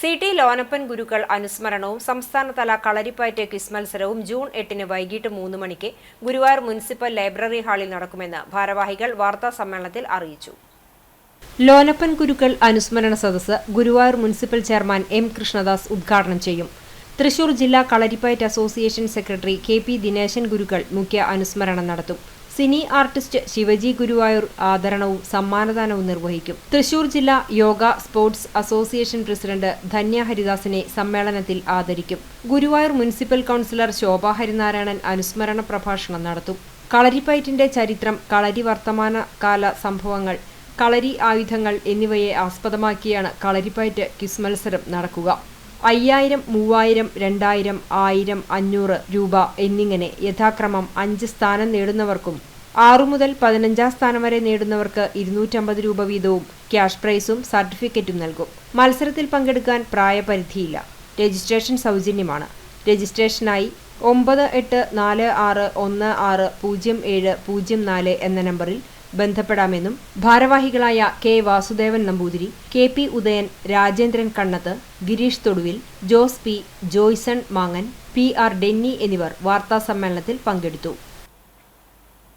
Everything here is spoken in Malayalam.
സി ടി ലോനപ്പൻ ഗുരുക്കൾ അനുസ്മരണവും സംസ്ഥാനതല കളരിപ്പയറ്റ് ക്വിസ് മത്സരവും ജൂൺ എട്ടിന് വൈകിട്ട് മൂന്ന് മണിക്ക് ഗുരുവായൂർ മുനിസിപ്പൽ ലൈബ്രറി ഹാളിൽ നടക്കുമെന്ന് ഭാരവാഹികൾ വാർത്താ സമ്മേളനത്തിൽ അറിയിച്ചു. ലോനപ്പൻ ഗുരുക്കൾ അനുസ്മരണ സദസ്സ് Guruvayur municipal chairman M Krishnadas ഉദ്ഘാടനം ചെയ്യും. തൃശൂർ ജില്ലാ Kalaripayattu association secretary K P Dineshan Gurukkal മുഖ്യ അനുസ്മരണം നടത്തും. സിനി ആർട്ടിസ്റ്റ് ശിവജി ഗുരുവായൂർ ആദരണവും സമ്മാനദാനവും നിർവഹിക്കും. തൃശൂർ ജില്ലാ yoga sports association president Dhanya ഹരിദാസിനെ സമ്മേളനത്തിൽ ആദരിക്കും. ഗുരുവായൂർ മുനിസിപ്പൽ കൗൺസിലർ ശോഭ ഹരിനാരായണൻ അനുസ്മരണ പ്രഭാഷണം നടത്തും. കളരിപ്പയറ്റിന്റെ ചരിത്രം കളരി വർത്തമാന കാല സംഭവങ്ങൾ കളരി ആയുധങ്ങൾ എന്നിവയെ ആസ്പദമാക്കിയാണ് കളരിപ്പയറ്റ് ക്വിസ് മത്സരം നടക്കുക. അയ്യായിരം മൂവായിരം രണ്ടായിരം ആയിരം അഞ്ഞൂറ് രൂപ എന്നിങ്ങനെ യഥാക്രമം അഞ്ച് സ്ഥാനം നേടുന്നവർക്കും ആറു മുതൽ പതിനഞ്ചാം സ്ഥാനം വരെ നേടുന്നവർക്ക് ഇരുന്നൂറ്റമ്പത് രൂപ വീതവും ക്യാഷ് പ്രൈസും സർട്ടിഫിക്കറ്റും നൽകും. മത്സരത്തിൽ പങ്കെടുക്കാൻ പ്രായപരിധിയില്ല. രജിസ്ട്രേഷൻ സൗജന്യമാണ്. രജിസ്ട്രേഷനായി ഒമ്പത് എട്ട് നാല് ആറ് ഒന്ന് ആറ് പൂജ്യം ഏഴ് പൂജ്യം നാല് എന്ന നമ്പറിൽ ബന്ധപ്പെടാമെന്നും ഭാരവാഹികളായ K Vasudevan Namboothiri K P Udayan Rajendran Kannath Gireesh Thoduvil Jose P Joyson മാങ്ങൻ P R Denny എന്നിവർ വാർത്താസമ്മേളനത്തിൽ പങ്കെടുത്തു.